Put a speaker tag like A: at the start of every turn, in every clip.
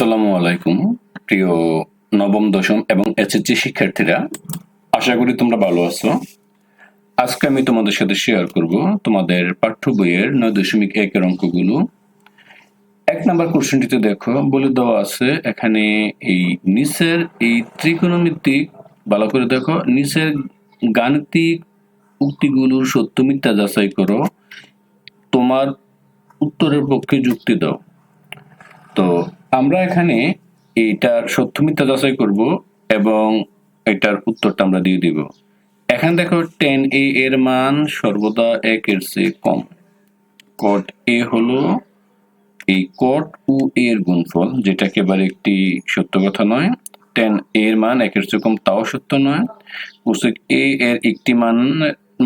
A: আসসালামু আলাইকুম, প্রিয় নবম, দশম এবং এসএসসি শিক্ষার্থীরা। আশা করি তোমরা ভালো আছো। আজকে আমি তোমাদের সাথে শেয়ার করব তোমাদের পাঠ্য বইয়ের নয় দশমিক একের অঙ্কগুলো। এক নাম্বার কোশ্চেনটিতে দেখো, বলে দেওয়া আছে, এখানে এই নিচের এই ত্রিকোণমিতিক, ভালো করে দেখো, নিচের গাণিতিক উক্তিগুলোর সত্য মিথ্যা যাচাই করো, তোমার উত্তরের পক্ষে যুক্তি দাও। তো আমরা এখানে এইটার সত্য মিথ্যা যাচাই করব এবং এটার উত্তরটা আমরা দিয়ে দিব। এখানে দেখো টেন এ এর মান সর্বদা এক এর চেয়ে কম। কট এ হলো এই কট ও এর গুণফল, যেটা একেবারে একটি সত্য কথা নয়। টেন এর মান একের চেয়ে কম, তাও সত্য নয়। কোসেক এ এর একটি মান,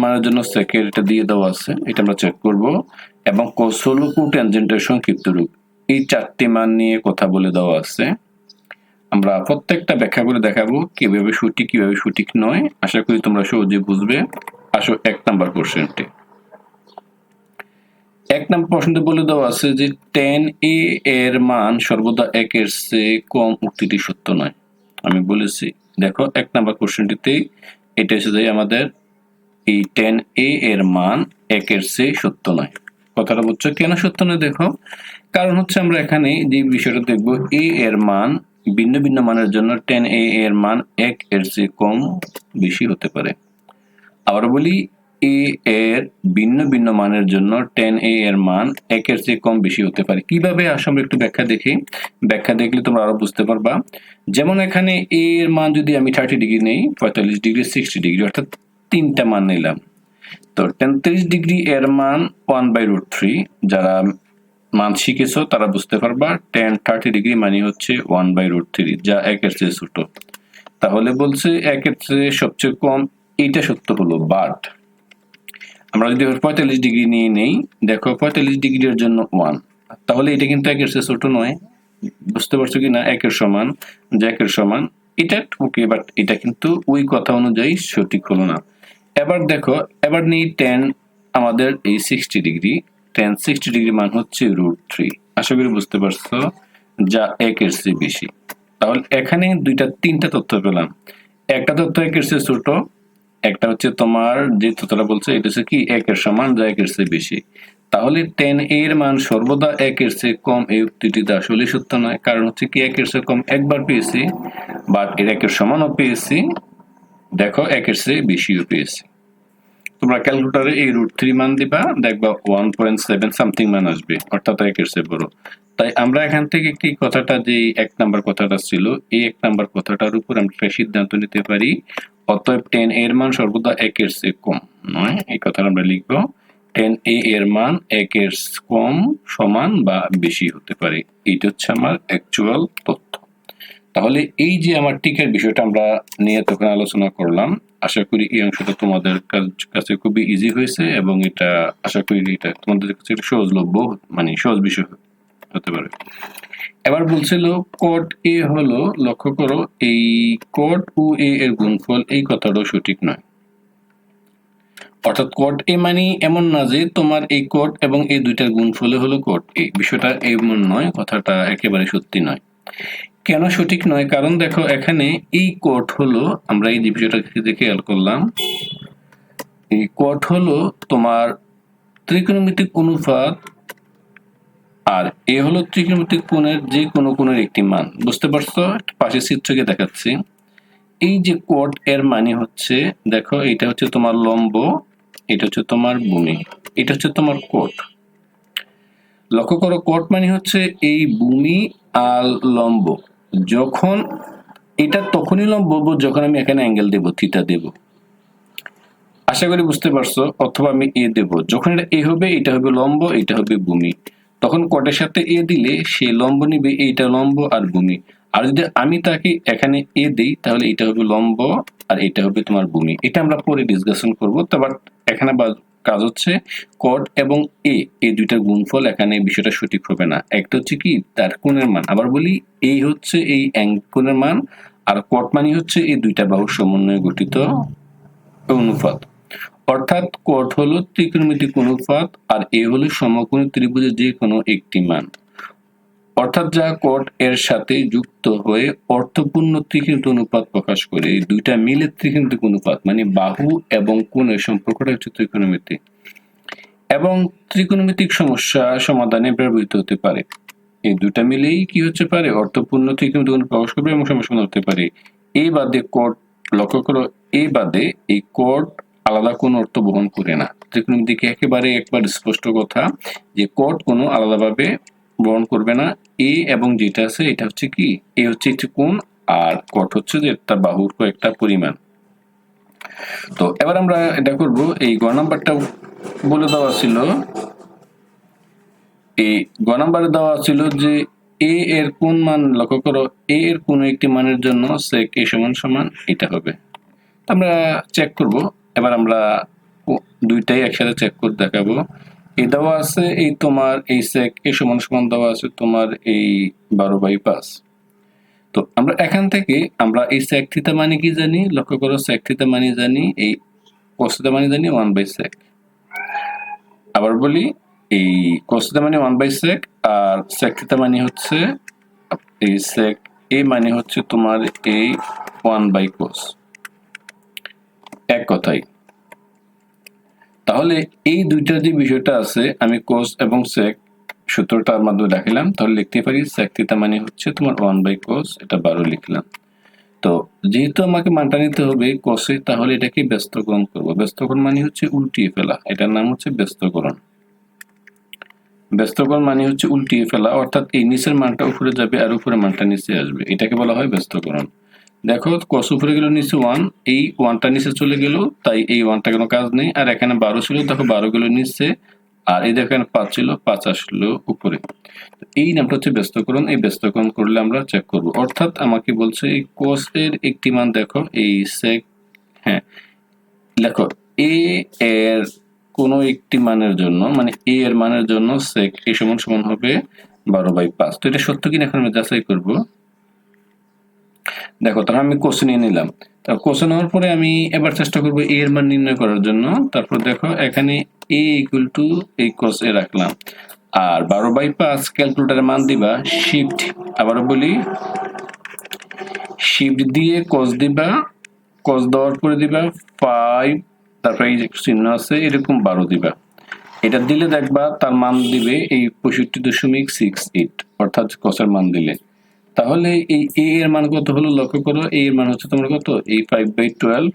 A: মানের জন্য সেকের এটা দিয়ে দেওয়া আছে, এটা আমরা চেক করব। এবং কোস হলো কু ট্যানজেন্টের সংক্ষিপ্ত রূপ। এই চারটি মান নিয়ে কথা বলে দেওয়া আছে। আমরা প্রত্যেকটা ব্যাখ্যা করে দেখাবো কীভাবে সঠিক কীভাবে সঠিক নয়। আশা করি তোমরা সহজে বুঝবে। আসো এক নাম্বার কোশ্চেনটি এক নাম্বার প্রশ্নটি বলে দেওয়া আছে যে টেন এ এর মান সর্বদা একের চেয়ে কম উক্তিটি সত্য নয়। আমি বলেছি, দেখো এক নাম্বার কোশ্চেনটিতে এটা এসে যায় আমাদের, এই টেন এ এর মান একের চেয়ে সত্য নয়। কথাটা বুঝছ? কেন সত্য নয়? দেখো কারণ হচ্ছে আমরা এখানে যে বিষয়টা দেখব এ এর মান ভিন্ন ভিন্ন মানের জন্য টেন এ এর মান এক এর চেয়ে কম বেশি হতে পারে। আবার বলি এ এর ভিন্ন ভিন্ন মানের জন্য টেন এ এর মান একের চেয়ে কম বেশি হতে পারে। কীভাবে আসলে একটু ব্যাখ্যা দেখি। ব্যাখ্যা দেখলে তোমরা আরও বুঝতে পারবা। যেমন এখানে এ এর মান যদি আমি থার্টি ডিগ্রি নেই, পঁয়তাল্লিশ ডিগ্রি সিক্সটি ডিগ্রি অর্থাৎ তিনটা মান নিলাম। তো তেত্রিশ ডিগ্রি এর মান ওয়ান বাই রুট থ্রি যারা মান শিখেছো, তারা বুঝতে পারবা। টেন থার্টি ডিগ্রি মানে হচ্ছে ওয়ান বাই রুট থ্রি যা একের চেয়ে ছোট। তাহলে বলছে একের চেয়ে সবচেয়ে কম এইটা সত্য হলো বাট আমরা যদি পঁয়তাল্লিশ ডিগ্রি নিয়ে নেই, দেখো পঁয়তাল্লিশ ডিগ্রির জন্য ওয়ান তাহলে এটা কিন্তু একের চেয়ে ছোট নয়। বুঝতে পারছ কি না একের সমান, যে একের সমান, এটা ওকে বাট এটা কিন্তু ওই কথা অনুযায়ী সঠিক হলো না। এবার দেখো, এবার নেই টেন আমাদের এই sixty degree ten sixty degree মান হচ্ছে রুট থ্রি আশা করি বুঝতে পারছ, যা একের চেয়ে বেশি। তাহলে এখানে দুইটা, তিনটা তথ্য পেলাম। একটা তথ্য একের চেয়ে ছোট, একটা হচ্ছে তোমার যে তথ্যটা বলছে, এটা হচ্ছে কি, একের সমান, যা একের চেয়ে বেশি। তাহলে টেন এর মান সর্বদা একের চেয়ে কম, এই উক্তিটিতে আসলে সত্য নয়। কারণ হচ্ছে কি, একের চেয়ে কম একবার পেয়েছি বাট এর একের সমানও পেয়েছি। দেখো, একের চেয়ে বেশিও পেয়েছি। তোমরা ক্যালকুলেটারে এই রুট থ্রি মান দিবা, দেখবা ওয়ান পয়েন্ট সেভেন সামথিং মান আসবে, অর্থাৎ একের চেয়ে বড়। তাই আমরা এখান থেকে কি কথাটা, যে এক নাম্বার কথাটা ছিল, এই এক নাম্বার কথাটার উপর আমরা একটা সিদ্ধান্ত নিতে পারি, অতএব টেন এর মান সর্বদা একের চেয়ে কম নয়, এই কথাটা আমরা লিখব। টেন এ এর মান একের কম, সমান বা বেশি হতে পারে। এইটা হচ্ছে আমার অ্যাকচুয়াল তথ্য। তাহলে এই যে আমার টিকের বিষয়টা আমরা নিয়ে তখন আলোচনা করলাম আশা করি এই অংশটা তোমাদের কাছে খুবই ইজি হয়েছে এবং এটা আশা করি এটা তোমাদের কাছে সহজলভ্য মানে সহজ বিষয় হতে পারে। এবার বলছিল কট এ হলো, লক্ষ্য করো, এই কট ও এ এর গুণফল এই কথাটাও সঠিক নয়। অর্থাৎ কট এ মানে এমন না যে তোমার এই কট এবং এই দুইটার গুণফলে হলো কট এ বিষয়টা এমন নয়, কথাটা একেবারে সত্যি নয়। কেন সঠিক নয়? কারণ দেখো, এখানে এই কোট হলো, আমরা এই বিষয়টা দেখে খেয়াল করলাম। এই কোট হলো তোমার ত্রিকোণমিতিক অনুপাত, আর এ হলো ত্রিকোণমিতিক কোণের যে কোনো কোণের একটি মান। বুঝতে পারছ? পাশে চিত্রকে দেখাচ্ছি। এই যে কোট এর মানে হচ্ছে, দেখো, এটা হচ্ছে তোমার লম্ব, এটা হচ্ছে তোমার ভূমি, এটা হচ্ছে তোমার কোট লক্ষ্য করো কোট মানে হচ্ছে এই ভূমি আর লম্ব। যখন এটা তখনই লম্ব যখন আমি এখানে অ্যাঙ্গেল দেব থিটা দেব। আশা করি বুঝতে পারছ, অথবা আমি এ দেব। যখন এটা এ হবে, এটা হবে লম্ব, এটা হবে ভূমি। তখন কটের সাথে এ দিলে সে লম্ব নিবে, এইটা লম্ব আর ভূমি। আর যদি আমি তাকে এখানে এ দিই, তাহলে এটা হবে লম্ব আর এটা হবে তোমার ভূমি। এটা আমরা পরে ডিসকাশন করব, তো বাট এখানে কাজ হচ্ছে কট এবং এ এই দুইটার গুণফল এখানে বিষয়টা সঠিক হবে না। একটা হচ্ছে কি, তার কোণের মান। আবার বলি এই হচ্ছে এই কোণের মান, আর কট মানি হচ্ছে এই দুইটা বাহুর সমন্বয়ে গঠিত অনুপাত। অর্থাৎ কট হলো ত্রিকোণমিতিক অনুপাত, আর এ হলো সমকোণী ত্রিভুজের যে কোনো একটি মান। অর্থাৎ যা কট এর সাথে যুক্ত হয়ে অর্থপূর্ণ ত্রিকোণিক অনুপাত প্রকাশ করে, এই দুইটা মিলে ত্রিকোণিক অনুপাত মানে বাহু এবং কোণের সম্পর্কটা হচ্ছে ত্রিকোণমিতি। এবং ত্রিকোণমিতিক সমস্যা সমাধানে ব্যবহৃত হতে পারে। এই দুটা মিলেই কি হচ্ছে পারে? অর্থপূর্ণ ত্রিকোণমিতিক অনুপাত প্রকাশ করবে এবং সমস্যা হতে পারে। এই বাদে কট লক্ষ্য করো, এই বাদে এই কট আলাদা কোনো অর্থ বহন করে না। ত্রিকোণমিতিকে একেবারে একবার স্পষ্ট কথা যে কট কোনো আলাদাভাবে বহন করবে না। এ এবং যেটা আছে, এটা হচ্ছে কি? এ হচ্ছে একটি কোণ, আর কট হচ্ছে যে তার বাহুর কয়েকটা পরিমাণ। তো এবার আমরা এটা করব, এই গ নাম্বারটা বলে দেওয়া ছিল। এই গ নাম্বারে দেওয়া ছিল যে এ এর কোন মান লক্ষ্য করো এ এর কোন একটি মানের জন্য সেক এ সমান সমান এটা হবে। আমরা চেক করব। এবার আমরা দুইটাই একসাথে চেক করে দেখাবো। এই দেওয়া আছে, এই তোমার এই সেক এ সমান সমান দেওয়া আছে, তোমার এই বারো বাই পাঁচ। তো আমরা এখান থেকে, আমরা এই সেক থিতা মানে কি জানি? লক্ষ্য করো সেক থিতা মানে জানি, এই থিতা মানে জানি ওয়ান বাই সেক আবার বলি, এই থিতা মানে ওয়ান বাই সেক আর সেক থিতা মানে হচ্ছে, এই সেক এ মানে হচ্ছে তোমার এই ওয়ান বাই কোস এক কথাই তাহলে এই দুইটা যে বিষয়টা আছে, আমি কোস এবং সেক সূত্রটার মাধ্যমে দেখালাম তাহলে লিখতে পারি সেক থিতা মানে হচ্ছে তোমার ওয়ান বাই কোস এটা বারো লিখলাম। তো যেহেতু আমাকে মানটা নিতে হবে কোসে তাহলে এটাকে ব্যস্তকরণ করব। ব্যস্তকরণ মানে হচ্ছে উল্টিয়ে ফেলা, এটার নাম হচ্ছে ব্যস্তকরণ। ব্যস্তকরণ মানে হচ্ছে উল্টিয়ে ফেলা, অর্থাৎ এই নিচের মানটা উপরে যাবে আর উপরে মানটা নিচে আসবে। এটাকে বলা হয় ব্যস্তকরণ। দেখো কস উপরে গেল নিচে ওয়ান এই ওয়ানটা নিচে চলে গেল, তাই এই ওয়ানটা কোনো কাজ নেই। আর এখানে বারো ছিল, দেখো বারো গেল নিচে, আর এই দেখো এখানে পাঁচ ছিল, পাঁচ আসলো উপরে। এই নামটা হচ্ছে ব্যস্তকরণ এই ব্যস্তকরণ করলে আমরা চেক করব। অর্থাৎ আমাকে বলছে এই কোস এর একটি মান দেখো, এই সেক হ্যাঁ দেখো এ এর কোনো একটি মানের জন্য মানে এ এর মানের জন্য সেক এ সমান সমান হবে বারো বাই পাঁচ। তো এটা সত্য কিনা এখন আমি যাচাই করব। দেখো, তাহলে আমি কোশ্চেন নিয়ে নিলাম। তারপর কোশ্চেন নেওয়ার পরে আমি এবার চেষ্টা করব এ এর মান নির্ণয় করার জন্য। তারপর দেখো, এখানে এ ইকুয়াল টু এই কোস এ রাখলাম। আর বারো বাই পাঁচ ক্যালকুলেটারের মান দিবা শিফট আবারও বলি শিফট দিয়ে কস দিবা কস দেওয়ার পরে দিবা ফাইভ তারপরে এই যে চিহ্ন আছে, এরকম বারো দিবা। এটা দিলে দেখবা তার মান দিবে এই পঁয়ষট্টি দশমিক সিক্স এইট অর্থাৎ কসের মান দিলে। তাহলে এই এ এর মান কত হলো? লক্ষ্য করো এ এর মান হচ্ছে তোমার কত? এই ফাইভ বাই টুয়েলভ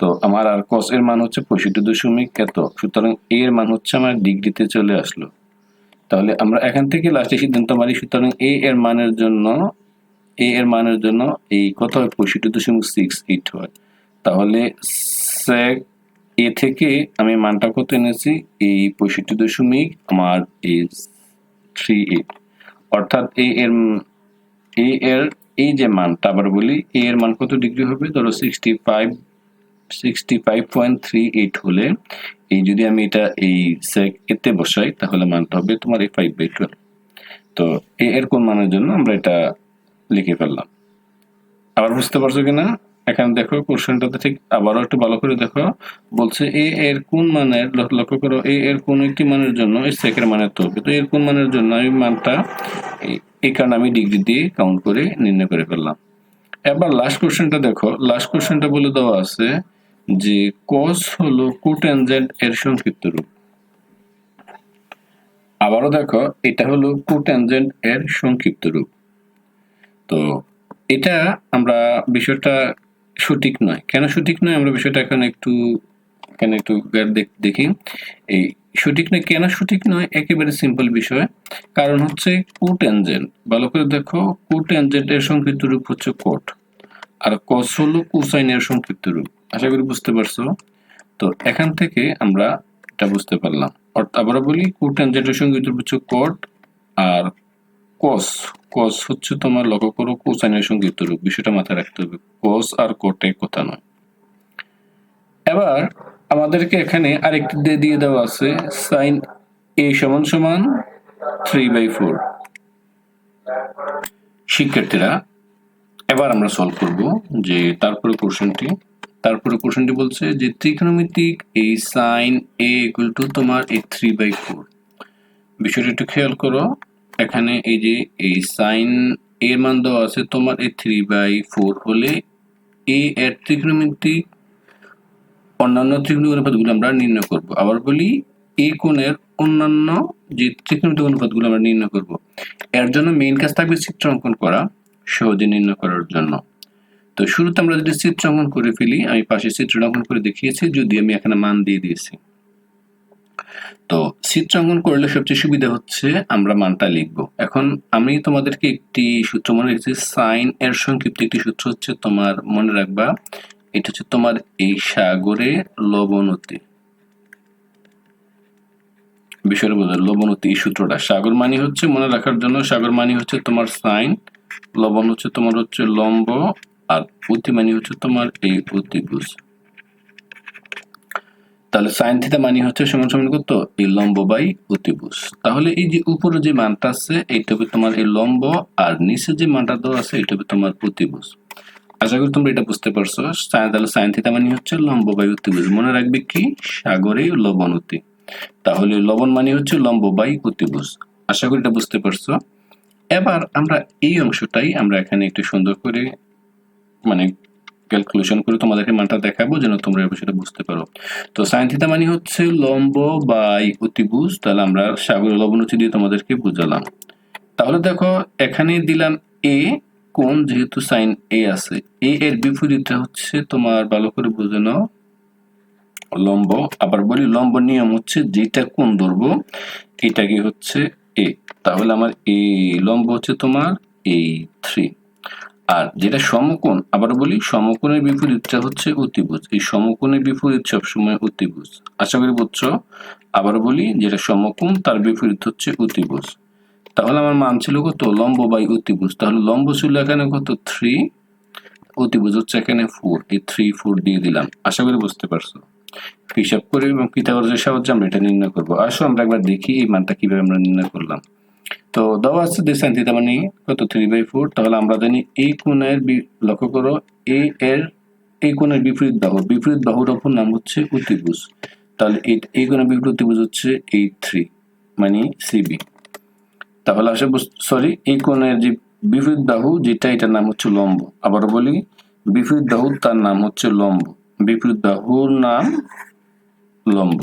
A: তো আমার আর কস এর মান হচ্ছে পঁয়ষট্টি দশমিক এত। সুতরাং এ এর মান হচ্ছে আমার ডিগ্রিতে চলে আসলো। তাহলে আমরা এখান থেকে লাস্টে সিদ্ধান্ত মারি, সুতরাং এ এর মানের জন্য এ এর মানের জন্য এই কত হয়? পঁয়ষট্টি দশমিক সিক্স এইট হয়। তাহলে sec এ থেকে আমি মানটা কত এনেছি? এই পঁয়ষট্টি দশমিক আমার এই থ্রি এইট অর্থাৎ এ এর এ এর এই যে মানটা আবার বলি এ এর মান কত ডিগ্রি হবে? ধরো sixty five sixty five point three eight হলে, এই যদি আমি এটা, এই সেক এতে বসাই, তাহলে মানটা হবে তোমার এই ফাইভ বাই টুয়েলভ তো এ এর কোন মানের জন্য আমরা এটা লিখে ফেললাম। আবার বুঝতে পারছ কিনা? এখানে দেখো কোশ্চেনটাতে ঠিক আবারও একটু ভালো করে দেখো। বলছে এ এর কোন মানের লক্ষ্য করো এ এর কোন একটি মানের জন্য এই সেকের মানের তো তো এর কোন মানের জন্য আমি মানটা এই- কারণে আমি ডিগ্রি দিয়ে কাউন্ট করে নির্ণয় করে ফেললাম। এবার লাস্ট কোশ্চেনটা দেখো। লাস্ট কোশ্চেনটা বলে দেওয়া আছে যে কস হলো কোট্যানজেন্ট এর সংক্ষিপ্ত রূপ। আবারও দেখো, এটা হলো কোট্যানজেন্ট এর সংক্ষিপ্ত রূপ। তো এটা আমরা বিষয়টা সঠিক নয়। কেন সঠিক নয়? আমরা বিষয়টা এখন একটু এখানে একটু দেখি। এই সঠিক নয়, কেন সঠিক নয়, একেবারে সিম্পল বিষয়। কারণ হচ্ছে কোট্যানজেন্ট ভালো করে দেখো কোট্যানজেন্ট এর সংক্ষিপ্ত রূপ হচ্ছে কোট আর কস হলো কোসাইনের সংক্ষিপ্ত রূপ। আশা করি বুঝতে পারছ? তো এখান থেকে আমরা এটা বুঝতে পারলাম। অর্থাৎ আবার বলি কোট্যানজেন্টের সংক্ষিপ্ত রূপ হচ্ছে কোট আর কস কস হচ্ছে তোমার লক্ষ্য করো কোসাইনের সংক্ষিপ্ত রূপ। বিষয়টা মাথায় রাখতে হবে। কস আর কোটে কথা নয়। এবার আমাদেরকে এখানে আরেকটি দিয়ে দেওয়া আছে। সাইন এ সমান সমান থ্রি বাই ফোর শিক্ষার্থীরা, এবার আমরা সলভ করব যে তারপরে কোশ্চেনটি তারপরে কোশ্চেনটি বলছে যে ত্রিকোণমিতিক এই সাইন এ ইকুয়াল টু তোমার এই থ্রি বাই ফোর বিষয়টা একটু খেয়াল করো। এখানে এই যে এই সাইন এর মান দেওয়া আছে তোমার এই থ্রি বাই ফোর হলে এ এর ত্রিকোণমিতিক অন্যান্য ত্রিকোণমিতিক অনুপাতগুলো আমরা নির্ণয় করব। আবার বলি, এ কোণের অন্যান্য যে ত্রিকোণমিতিক অনুপাতগুলো আমরা নির্ণয় করব। এর জন্য মেইন কাজ থাকবে চিত্র অঙ্কন করা, সহজে নির্ণয় করার জন্য। তো শুরুতে আমরা যদি চিত্র অঙ্কন করে ফেলি, আমি পাশে চিত্র অঙ্কন করে দেখিয়েছি, যদি আমি এখানে মান দিয়ে দিয়েছি। তো চিত্র অঙ্কন করলে সবচেয়ে সুবিধা হচ্ছে আমরা মানটা লিখব। এখন আমি তোমাদেরকে একটি সূত্র মনে রেখেছি সাইন এর সংক্ষিপ্ত একটি সূত্র হচ্ছে তোমার মনে রাখবা এটা হচ্ছে তোমার এই সাগরে লবণতি বিষয়ের বোঝা লবণতি এই সূত্রটা। সাগর মানি হচ্ছে, মনে রাখার জন্য সাগর মানি হচ্ছে তোমার সাইন, লবণ হচ্ছে তোমার হচ্ছে লম্ব, আর অতি মানি হচ্ছে তোমার এই অতিভুজ। তাহলে সাইন থিটা মানি হচ্ছে সমান সমান কত? এই লম্ব বাই অতিভুজ। তাহলে এই যে উপরে যে মানটা আছে, এইটা তোমার এই লম্ব, আর নিচে যে মানটা দেওয়া আছে হবে তোমার অতিভুজ। আশা করি তোমরা এটা বুঝতে পারছ। তাহলে সাইন থিটা মানে হচ্ছে লম্ব বাই অতিভুজ মনে রাখবে কি? সাগরে লবণতি তাহলে লবণ মানে হচ্ছে লম্ব বাই অতিভুজ আশা করি এটা বুঝতে পারছ। এবার আমরা এই অংশটাই আমরা এখানে একটু সুন্দর করে মানে ক্যালকুলেশন করে তোমাদেরকে মানটা দেখাবো যেন তোমরা বিষয়টা বুঝতে পারো। তো সাইন থিটা মানে হচ্ছে লম্ব বাই অতিভুজ তাহলে আমরা সাগরের লবণতি দিয়ে তোমাদেরকে বুঝালাম। তাহলে দেখো, এখানে দিলাম এ কোন যেহেতু সাইন এ আছে এ এর বিপরীতটা হচ্ছে তোমার ভালো করে বুঝে নাও। লম্ব, আবার বলি লম্ব নিয়ম হচ্ছে যেটা কোন ধরবো, এটাকে হচ্ছে এ তাহলে আমার এই লম্ব হচ্ছে তোমার এই থ্রি আর যেটা সমকোণ, আবার বলি সমকোণের বিপরীতটা হচ্ছে অতিভুজ। এই সমকোণের বিপরীত সবসময় অতিভুজ। আশা করি বুঝছ? আবার বলি যেটা সমকোণ, তার বিপরীত হচ্ছে অতিভুজ। তাহলে আমার মান ছিল কত? লম্ব বাই অতিভুজ। তাহলে লম্ব ছিল এখানে কত? থ্রি অতিভুজ হচ্ছে এখানে ফোর এই থ্রি ফোর দিয়ে দিলাম। আশা করি বুঝতে পারছ। হিসাব করে এবং পিথাগোরাসের সাহায্যে আমরা এটা নির্ণয় করব। আসো, আমরা একবার দেখি এই মানটা কীভাবে আমরা নির্ণয় করলাম। তো দেওয়া আছে সাইন থিটা মানে কত? থ্রি বাই ফোর তাহলে আমরা জানি এই কোণের লক্ষ্য করো, এ এর, এই কোণের বিপরীত বাহু। বিপরীত বাহুর অপর নাম হচ্ছে অতিভুজ। তাহলে এই এই কোণের বিপরীত অতিভুজ হচ্ছে এই থ্রি মানে সিবি তাহলে আসে সরি এই কোণের যে বিপরীত বাহু যেটা এটার নাম হচ্ছে লম্ব। আবার বলি, বিপরীত বাহু তার নাম হচ্ছে লম্ব। বিপরীত বাহুর নাম লম্ব।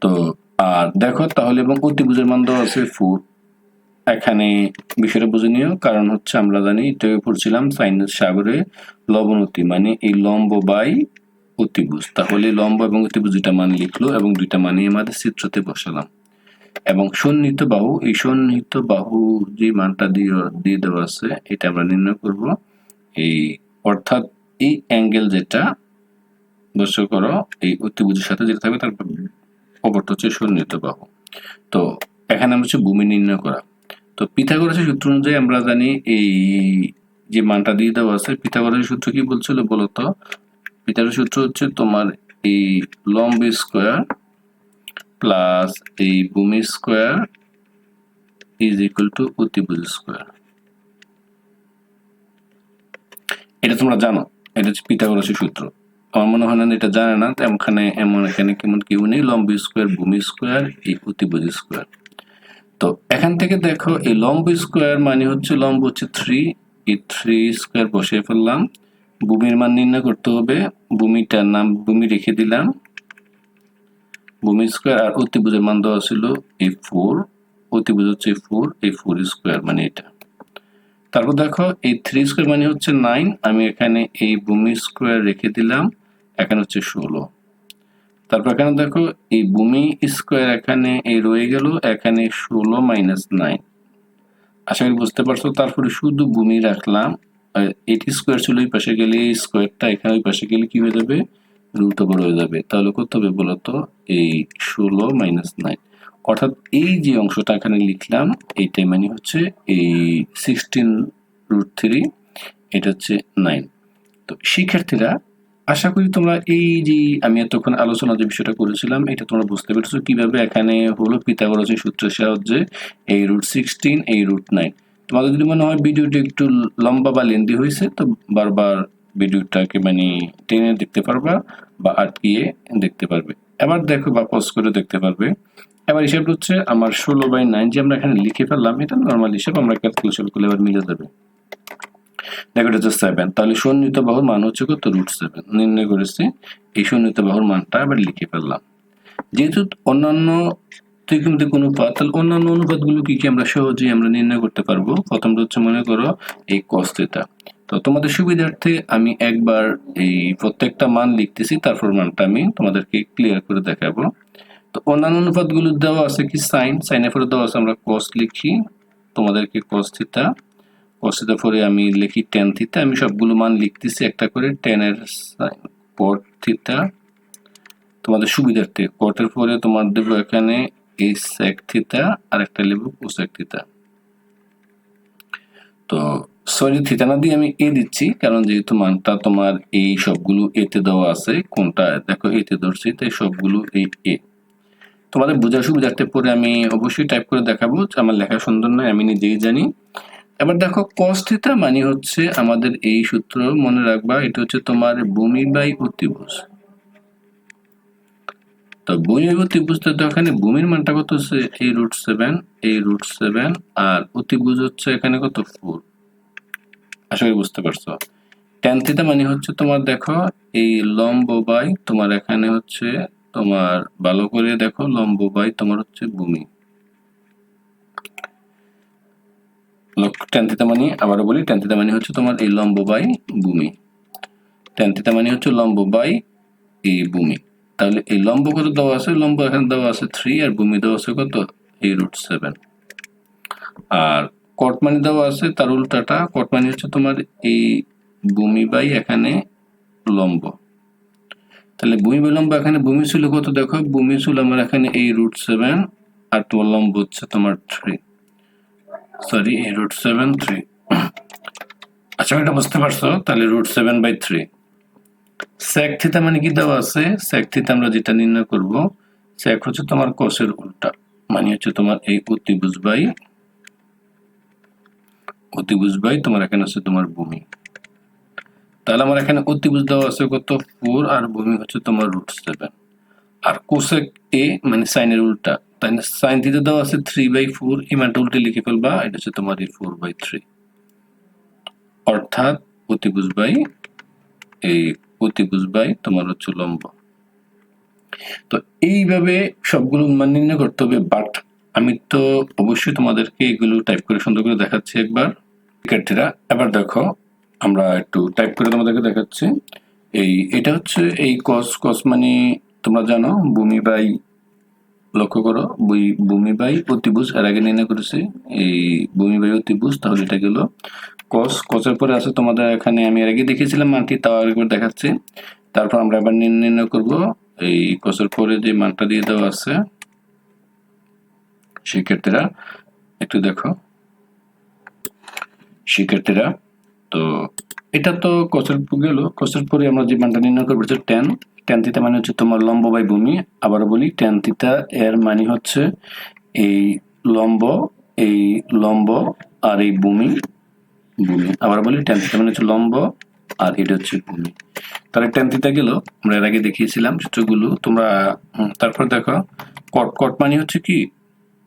A: তো, আর দেখো তাহলে এবং অতিভুজের মান দেওয়া আছে ফোর এখানে বিষয়টা বুঝে নিও, কারণ হচ্ছে আমরা জানি, এটা পড়ছিলাম সাইনের সাগরে লবণতি মানে এই লম্ব বাই অতিভুজ। তাহলে লম্ব এবং অতিভুজ দুইটা মান লিখলো এবং দুইটা মানে আমাদের চিত্রতে বসালাম। এবং সন্নিহিত বাহু, এই সন্নিহিত বাহু যে মানটা দিয়ে দিয়ে দেওয়া আছে, এটা আমরা নির্ণয় করব। এই অর্থাৎ এই অ্যাঙ্গেল যেটা দর্শক করো, এই অতিভুজের সাথে যেটা থাকবে, তার অপরটা হচ্ছে সন্নিহিত বাহু। তো এখানে আমরা হচ্ছে ভূমি নির্ণয় করা। তো পিথাগোরাসের সূত্র অনুযায়ী আমরা জানি এই যে মানটা দিয়ে দেওয়া আছে, পিথাগোরাসের সূত্র কি বলছিল বলতো পিথাগোরাসের সূত্র হচ্ছে তোমার এই লম্ব স্কোয়ার প্লাস এই ভূমি স্কোয়ার ইজ ইকুয়াল টু অতিভুজ স্কোয়ার এটা তোমরা জানো, এটা হচ্ছে পিথাগোরাসের সূত্র। আমার মনে হয় না এটা জানে না এখানে, এমন এখানে কেমন কেউ নেই লম্ব স্কোয়ার ভূমি স্কোয়ার এই অতিভুজ স্কোয়ার তো এখান থেকে দেখো, এই লম্ব স্কোয়ার মানে হচ্ছে, লম্ব হচ্ছে থ্রি এই থ্রি স্কোয়ার বসিয়ে ফেললাম। ভূমির মান নির্ণয় করতে হবে ভূমিটার নাম ভূমি রেখে দিলাম। ভূমি স্কোয়ার আর অতিভুজের মান দেওয়া ছিল এই ফোর অতিভুজ হচ্ছে ফোর এই ফোর স্কোয়ার মানে এটা। তারপর দেখো এই থ্রি স্কোয়ার মানে হচ্ছে নাইন আমি এখানে এই ভূমি স্কোয়ার রেখে দিলাম, এখানে হচ্ছে ষোলো। তারপর এখানে দেখো, এই ভূমি স্কোয়ার এখানে এই রয়ে গেল, এখানে ষোলো মাইনাস নাইন আশা করি বুঝতে পারছ, তারপরে শুধু ভূমি রাখলাম এটি স্কোয়ার ছিল ওই পাশে গেলে স্কোয়ারটা এখানে ওই পাশে গেলে কি হয়ে যাবে? রুট ওভার হয়ে যাবে। তাহলে কত হবে বলতো এই ষোলো মাইনাস নাইন অর্থাৎ এই যে অংশটা এখানে লিখলাম এইটাই মানে হচ্ছে এই সিক্সটিন রুট থ্রি এটা হচ্ছে নাইন তো শিক্ষার্থীরা, আশা করি তোমরা এই যে আমি এতক্ষণ আলোচনা যে বিষয়টা করেছিলাম, এটা তোমরা বুঝতে পেরেছ কীভাবে এখানে হলো পিতাগরাসের সূত্রের সাহায্যে এই রুট সিক্সটিন এই রুট নাইন তোমাদের যদি মনে হয় ভিডিওটি একটু লম্বা বা লেন্দি হয়েছে, তো বারবার ভিডিওটাকে মানে টেনে দেখতে পারবা বা আটকিয়ে দেখতে পারবে। এবার দেখো বা পজ করে দেখতে পারবে। এবার হিসাবটা হচ্ছে আমার ষোলো বাই নাইন যে আমরা এখানে লিখে ফেললাম, এটা নর্মাল হিসাব, আমরা ক্যালকুলেশন করলে এবার মিলে যাবে। দেখো এটা হচ্ছে সেভেন তাহলে সন্নিহিত বাহুর মান হচ্ছে কত? রুট সেভেন নির্ণয় করেছি, এই সন্নিহিত বাহুর মানটা আবার লিখে ফেললাম। যেহেতু অন্যান্য ত্রিকোণমিতিক অনুপাত তাহলে অন্যান্য অনুপাতগুলো কি কি আমরা সহজেই আমরা নির্ণয় করতে পারব? প্রথমটা হচ্ছে মনে করো এই থিটা তো তোমাদের সুবিধার্থে আমি একবার এই প্রত্যেকটা মান লিখতেছি, তারপর মানটা আমি তোমাদেরকে ক্লিয়ার করে দেখাবো। তো অন্যান্য অনুপাতগুলো দেওয়া আছে কি? সাইন সাইনের পরে দেওয়া আছে, আমরা cos লিখি, তোমাদেরকে cos থিতা cos থিটা পরে আমি লিখি tan থিতা আমি সবগুলো মান লিখতেছি একটা করে এর সাইন cot থিটা তোমাদের সুবিধার্থে কটের পরে তোমার দেবো এখানে এই sec থিতা আর একটা লিখব cosec থিতা তো সরি থিটা না দিয়ে আমি এ দিচ্ছি, কারণ যেহেতু মানটা তোমার এই সবগুলো এতে দেওয়া আছে, কোনটা? দেখো এতে ধরছি, তাই সবগুলো এই এ তোমাদের বোঝার সুবিধার্থে পরে আমি অবশ্যই টাইপ করে দেখাবো, আমার লেখা সুন্দর নয়, আমি নিজেই জানি। এবার দেখো, cos থিটা মানে হচ্ছে আমাদের এই সূত্র মনে রাখবা, এটা হচ্ছে তোমার ভূমি বাই অতিভুজ। তো বাই অতিভুজ, তো এখানে ভূমির মানটা কত হচ্ছে? এই রুট সেভেন এই রুট সেভেন আর অতিভুজ হচ্ছে এখানে কত? ফোর আশা করি বুঝতে পারছ। ট্যান থিটা মানে হচ্ছে তোমার দেখো, এই লম্ব বাই তোমার এখানে হচ্ছে তোমার ভালো করে দেখো, লম্ব বাই তোমার হচ্ছে ভূমি। ট্যান থিটা মানে আবারও বলি ট্যান মানে হচ্ছে তোমার এই লম্ব বাই ভূমি। ট্যান মানে হচ্ছে লম্ব বাই এই ভূমি। তাহলে এই লম্ব কত দেওয়া আছে? লম্ব এখানে দেওয়া আছে থ্রি আর ভূমি দেওয়া আছে কত? এই রুট সেভেন আর কট মানে দেওয়া আছে, তার উল্টাটা। কট মানে হচ্ছে তোমার এই ভূমি বাই এখানে লম্ব। তাহলে ভূমি বাই লম্ব এখানে ভূমি ছিল কত দেখো? ভূমি ছিল আমার এখানে এই রুট সেভেন আর তোমার লম্ব হচ্ছে তোমার থ্রি সরি এই রুট সেভেন থ্রি আচ্ছা এটা বুঝতে পারছ? তাহলে root seven by three sec theta মানে কি দেওয়া আছে? স্যাক থিতা আমরা যেটা নির্ণয় করব স্যাক হচ্ছে তোমার কোষের উল্টা। মানে হচ্ছে তোমার এই অতিভুজ বাই অতিভুজ বাই তোমার এখানে আছে তোমার ভূমি। তাহলে আমার এখানে অতিভুজ দেওয়া আছে কত? ফোর আর ভূমি হচ্ছে তোমার রুট সেভেন আর কোসেক এ মানে সাইনের উল্টা, তাই সাইন থিটা দেওয়া আছে থ্রি বাই ফোর এই মানটা উল্টে লিখে ফেলবা, এটা হচ্ছে তোমার এই ফোর বাই থ্রি অর্থাৎ অতিভুজ বাই এই অতিভুজ বাই তোমার হচ্ছে লম্ব। তো এইভাবে সবগুলো মান নির্ণয় করতে হবে বাট আমি তো অবশ্যই তোমাদেরকে এগুলো টাইপ করে সুন্দর করে দেখাচ্ছি একবার। শিক্ষার্থীরা এবার দেখো, আমরা একটু টাইপ করে তোমাদেরকে দেখাচ্ছি। এই, এটা হচ্ছে এই কস কস মানে তোমরা জানো, ভূমি বাই, লক্ষ্য করো, ভূমি বাই অতিভুজ, এর আগে নির্ণয় করেছি, এই ভূমি বাই অতিভুজ, তাহলে এটা গেল কস কসের পরে আছে তোমাদের এখানে আমি এর আগে দেখেছিলাম মানটি, তাও আরেকবার দেখাচ্ছি। তারপর আমরা এবার নির- নির্ণয় করব, এই কসের পরে যে মানটা দিয়ে দেওয়া আছে শিক্ষার্থীরা একটু দেখো। শিক্ষার্থীরা, তো এটা তো কসের গেল। কসের পরে আমরা যে মানটা নির্ণয় করব হচ্ছে টেন টেন থিতা মানে হচ্ছে তোমার লম্ব বাই ভূমি। আবার বলি টেন থিতা এর মানে হচ্ছে এই লম্ব এই লম্ব আর এই ভূমি। ভূমি। আবার বলি টেন থিতা মানে হচ্ছে লম্ব আর এটা হচ্ছে ভূমি। তাহলে টেন থিতা গেল, আমরা এর আগে দেখিয়েছিলাম সূত্রগুলো। তোমরা তারপর দেখো কট কট মানে হচ্ছে কি?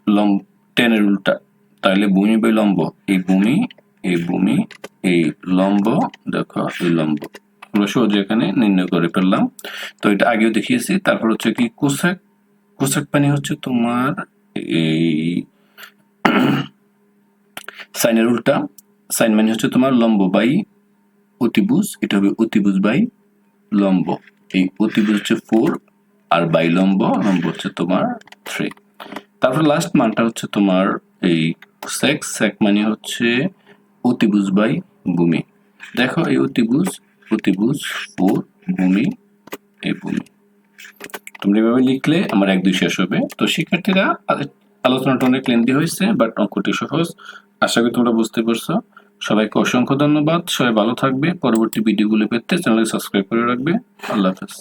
A: লম্ব টেনের উল্টা। তাহলে ভূমি বাই লম্ব। এই ভূমি এই ভূমি, এই লম্ব, দেখো, এই লম্ব। সহজে এখানে নির্ণয় করে ফেললাম। তো এটা আগেও দেখিয়েছি। তারপর হচ্ছে কি, কোসেক কোসেক মানে হচ্ছে তোমার এই সাইনের উল্টা। সাইন মানে হচ্ছে তোমার লম্ব বাই অতিভুজ। এটা হবে অতিভুজ বাই লম্ব। এই অতিভুজ হচ্ছে ফোর আর বাই লম্ব লম্ব হচ্ছে তোমার থ্রি। তারপর লাস্ট মানটা হচ্ছে তোমার এই সেক সেক মানে হচ্ছে অতিভুজ বাই ভূমি। দেখো এই অতিভুজ অতিভুজ ফোর ভূমি, এই ভূমি। তোমরা এভাবে লিখলে আমার এক দুই শেষ হবে। তো শিক্ষার্থীরা আলোচনাটা অনেক লেন্দি হয়েছে, বাট অঙ্কটি সহজ। আশা করি তোমরা বুঝতে পারছ। সবাইকে অসংখ্য ধন্যবাদ। সবাই ভালো থাকবে। পরবর্তী ভিডিওগুলো পেতে চ্যানেলকে সাবস্ক্রাইব করে রাখবে। আল্লাহ হাফেজ।